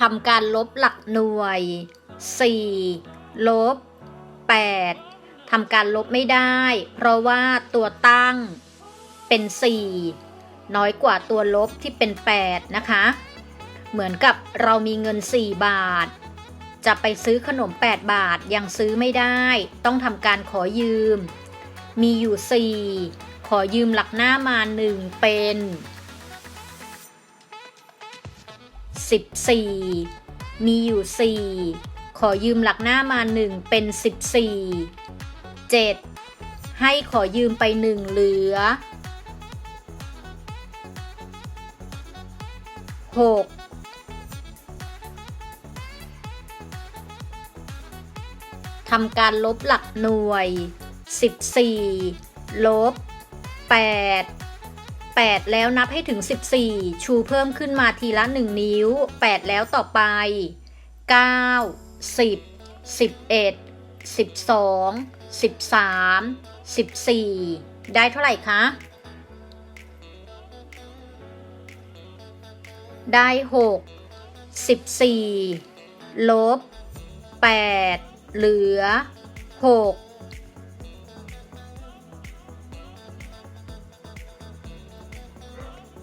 ทำการลบหลักหน่วย 4 ลบ 8ทำการลบไม่ได้ เพราะว่าตัวตั้งเป็น 4 น้อยกว่าตัวลบที่เป็น 8 นะคะ เหมือนกับเรามีเงิน 4 บาท จะไปซื้อขนม 8 บาทยังซื้อไม่ได้ ต้องทำการขอยืม มีอยู่ 4 ขอยืมหลักหน้ามา 1 เป็น 14 มีอยู่ 4 ขอยืมหลักหน้ามา 1 เป็น 14 7 ให้ขอยืมไป 1 เหลือ 6ทำการลบหลักหน่วย 14 ลบ 8 8 แล้วนับให้ถึง 14 ชูเพิ่มขึ้นมาทีละ 1 นิ้ว 8 แล้วต่อไป 9 10 11 12 13 14 ได้เท่าไหร่คะ ได้ 6 14 ลบ 8 เหลือ 6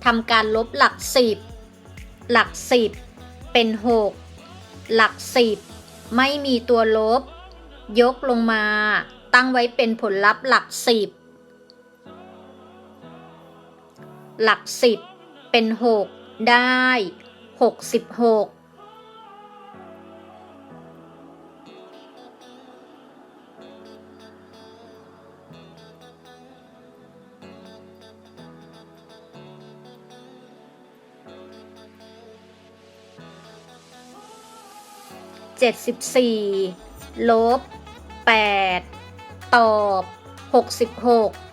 ทำการลบหลัก10หลัก10เป็น 6 หลัก10ไม่มีตัวลบ ยกลงมา ตั้งไว้เป็นผลลัพธ์หลัก10หลัก10เป็น 6 ได้ 66 74 ลบ 8 ตอบ 66